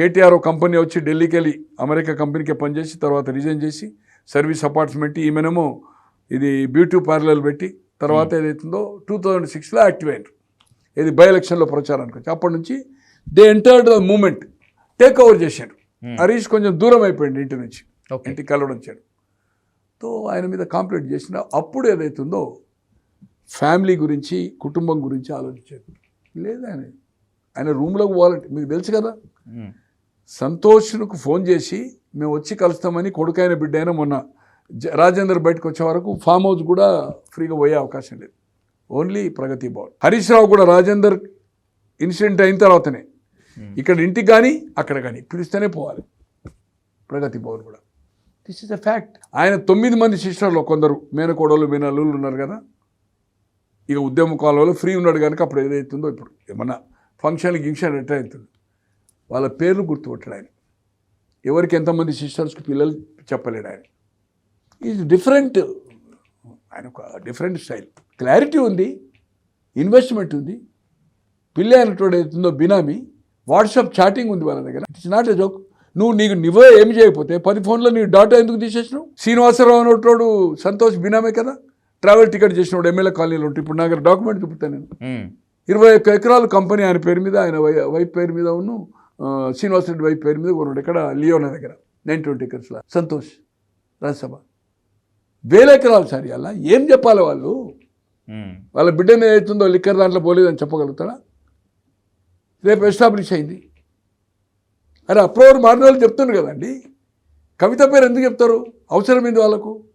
KTR company వచ్చి ఢిల్లీకి వెళ్ళి అమెరికా కంపెనీకి పనిచేసి తర్వాత రిజైన్ చేసి సర్వీస్ అపార్ట్మెంట్ ఈమెనేమో ఇది బ్యూటీ పార్లర్ పెట్టి తర్వాత ఏదైతుందో టూ థౌజండ్ సిక్స్లో యాక్టివ్ అయినారు. ఇది బై ఎలక్షన్లో ప్రచారానికి వచ్చి. అప్పటి నుంచి they entered the moment. Take over చేశాడు హరీష్ కొంచెం దూరం అయిపోయింది ఇంటి నుంచి. ఇంటికి కలవడం వచ్చాడు తో ఆయన మీద కాంప్లైంట్ చేసిన అప్పుడు ఏదైతుందో ఫ్యామిలీ గురించి కుటుంబం గురించి ఆలోచించాడు లేదు ఆయన. ఆయన రూమ్లోకి పోవాలంటే మీకు తెలుసు కదా. మ్మ్. సంతోష్కు ఫోన్ చేసి మేము వచ్చి కలుస్తామని కొడుకైన బిడ్డ అయినా మొన్న జ- రాజేందర్ బయటకు వచ్చే వరకు ఫామ్ హౌస్ కూడా ఫ్రీగా పోయే అవకాశం లేదు. ఓన్లీ ప్రగతి భవన్. హరీష్ రావు కూడా రాజేందర్ ఇన్సిడెంట్ అయిన తర్వాతనే ఇక్కడ ఇంటికి కానీ అక్కడ కానీ పిలిస్తేనే పోవాలి. ప్రగతి భవన్ కూడా. దిస్ ఇస్ అ ఫ్యాక్ట్ ఆయన తొమ్మిది మంది సిస్టర్లు కొందరు. మేనకోడలు మేనల్లులు ఉన్నారు కదా. ఇక ఉద్యమ కాలంలో ఫ్రీ ఉన్నాడు కనుక అప్పుడు ఏదైతుందో ఇప్పుడు ఏమన్నా ఫంక్షన్ గింక్షన్ ఎట్లా అవుతుంది? వాళ్ళ పేర్లు గుర్తుపట్టాడు ఆయన. ఎవరికి ఎంతమంది సిస్టర్స్కి పిల్లలు చెప్పలేడు ఆయన. ఈజ్ డిఫరెంట్ ఆయన ఒక డిఫరెంట్ స్టైల్ క్లారిటీ ఉంది ఇన్వెస్ట్మెంట్ ఉంది. పిల్లి అయినటువంటి అవుతుందో బినామీ. వాట్సాప్ చాటింగ్ ఉంది వాళ్ళ దగ్గర. ఇట్స్ నాట్ ఎ జోక్ నువ్వు నీకు నువ్వే ఏమి చేయకపోతే పది ఫోన్లో నీ డాటా ఎందుకు తీసేసినావు? శ్రీనివాసరావు అనేటోడు సంతోష్ బినామే కదా? ట్రావెల్ టికెట్ చేసినోడు ఎమ్మెల్యే కాలనీలో ఉంటే ఇప్పుడు నా దగ్గర డాక్యుమెంట్ చూపుతాను నేను. మ్మ్. ఇరవై ఒక్క ఎకరాల కంపెనీ ఆయన పేరు మీద ఆయన వై వైఫ్ పేరు మీద ఉన్ను. ఆ, శ్రీనివాస్ రెడ్డి వైఫ్ పేరు మీద కొన్నాడు ఇక్కడ లియోనా దగ్గర. నైన్ ట్వంటీ ఎకర్స్లో సంతోష్ రాజ్యసభ. వేల ఎకరాలు సార్ అలా ఏం చెప్పాలి వాళ్ళు. వాళ్ళ బిడ్డని ఏదైతుందో లిక్కర్ దాంట్లో పోలేదని చెప్పగలుగుతారా? రేపు ఎస్టాబ్లిష్ అయింది. అరే అప్రూవర్ మారిన వాళ్ళు చెప్తున్నారు కదండి. కవిత పేరు ఎందుకు చెప్తారు? అవసరం ఏంది వాళ్ళకు?